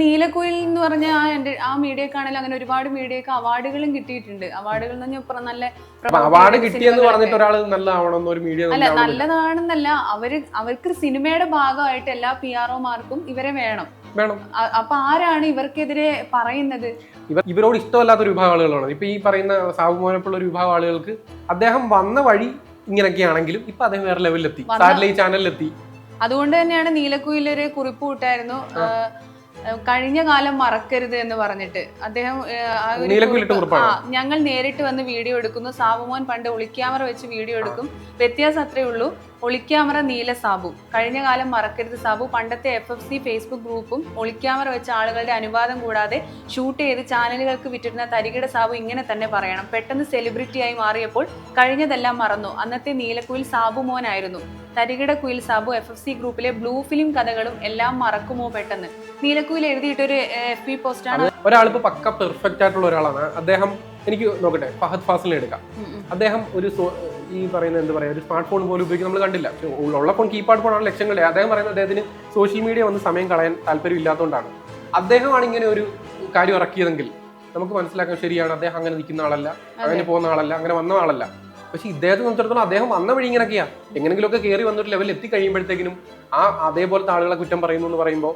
നീലക്കുയിൽ എന്ന് പറഞ്ഞ ആ എന്റെ ആ മീഡിയക്കാണെങ്കിലും അങ്ങനെ ഒരുപാട് മീഡിയക്ക് അവാർഡുകളും കിട്ടിയിട്ടുണ്ട്. അവാർഡുകൾ നല്ല അവാർഡ് കിട്ടിയെന്ന്. പറഞ്ഞിട്ട് ഒരാൾ നല്ലതാവണം ഒരു മീഡിയ അല്ല നല്ലതാണെന്നല്ല അവർ അവർക്ക് സിനിമയുടെ ഭാഗമായിട്ട് എല്ലാ പി ആർഒമാർക്കും ഇവരെ വേണം. വേണം. അപ്പൊ ആരാണ് ഇവർക്കെതിരെ പറയുന്നത്? ഇവർ ഇവരോട് ഇഷ്ടമല്ലാത്ത ഒരു വിഭാഗം ആളുകളാണ് ഇപ്പൊ ഈ പറയുന്ന സാബുമോനപ്പുള്ള ഒരു വിഭാഗം ആളുകൾക്ക് അദ്ദേഹം വന്ന വഴി ഇങ്ങനെയൊക്കെ ആണെങ്കിലും ഇപ്പൊ അദ്ദേഹം വേറെ ലെവലിലെത്തി സാറ്റലൈറ്റ് ചാനലിലെത്തി. അതുകൊണ്ട് തന്നെയാണ് നീലക്കുയിലൊരു കുറിപ്പ് വിട്ടായിരുന്നു. ആ, കഴിഞ്ഞ കാലം മറക്കരുത് എന്ന് പറഞ്ഞിട്ട് അദ്ദേഹം ആ? ഞങ്ങൾ നേരിട്ട് വന്ന് വീഡിയോ എടുക്കുന്നു. സാബുമോൻ പണ്ട് ഒളിക്യാമറ വെച്ച് വീഡിയോ എടുക്കും. വ്യത്യാസം അത്രേ ഉള്ളൂ. ഒളിക്യാമറ നീല സാബു. കഴിഞ്ഞ കാലം മറക്കരുത് സാബു. പണ്ടത്തെ എഫ് എഫ് സി ഫേസ്ബുക്ക് ഗ്രൂപ്പും ഒളിക്യാമറ വെച്ച ആളുകളുടെ അനുവാദം കൂടാതെ ഷൂട്ട് ചെയ്ത് ചാനലുകൾക്ക് വിറ്റിരുന്ന തരികിട സാബു ഇങ്ങനെ തന്നെ പറയണം. പെട്ടെന്ന് സെലിബ്രിറ്റിയായി മാറിയപ്പോൾ കഴിഞ്ഞതെല്ലാം മറന്നു. അന്നത്തെ നീലക്കുയിൽ സാബു മോനായിരുന്നു. തരികിട കുയിൽ സാബു എഫ് എഫ് സി ഗ്രൂപ്പിലെ ബ്ലൂ ഫിലിം കഥകളും എല്ലാം മറക്കുമോ പെട്ടെന്ന്? നീലക്കുയിൽ എഴുതിയിട്ടൊരു എഫ് ബി പോസ്റ്റാണ് ഒരാളിപ്പോ പക്ക പെർഫെക്റ്റ് ആയിട്ടുള്ള ഒരാളാണ്. അദ്ദേഹം എനിക്ക് നോക്കട്ടെ ഫഹദ് ഫാസിലിനെ എടുക്കാം. അദ്ദേഹം ഒരു ഈ പറയുന്ന എന്താ പറയുക ഒരു സ്മാർട്ട് ഫോൺ പോലും ഉപയോഗിക്കുന്നത് നമ്മൾ കണ്ടില്ല. ഉള്ള ഫോൺ കീപാഡ് ഫോണാണ് ലക്ഷ്യങ്ങളുടെ അദ്ദേഹം പറയുന്നത് അദ്ദേഹത്തിന് സോഷ്യൽ മീഡിയ വന്ന് സമയം കളയാൻ താല്പര്യം ഇല്ലാത്തതുകൊണ്ടാണ് അദ്ദേഹമാണ് ഇങ്ങനെ ഒരു കാര്യം ഇറക്കിയതെങ്കിൽ നമുക്ക് മനസ്സിലാക്കാൻ ശരിയാണ് അദ്ദേഹം അങ്ങനെ നിൽക്കുന്ന ആളല്ല അങ്ങനെ പോകുന്ന ആളല്ല അങ്ങനെ വന്ന ആളല്ല. പക്ഷെ ഇദ്ദേഹത്തെ സംബന്ധിച്ചിടത്തോളം അദ്ദേഹം വന്ന വഴി ഇങ്ങനെയൊക്കെയാ. എങ്ങനെങ്കിലുമൊക്കെ കയറി വന്നൊരു ലെവലിൽ എത്തി കഴിയുമ്പോഴത്തേക്കിനും ആ അതേപോലത്തെ ആളുകളെ കുറ്റം പറയുന്നു എന്ന് പറയുമ്പോൾ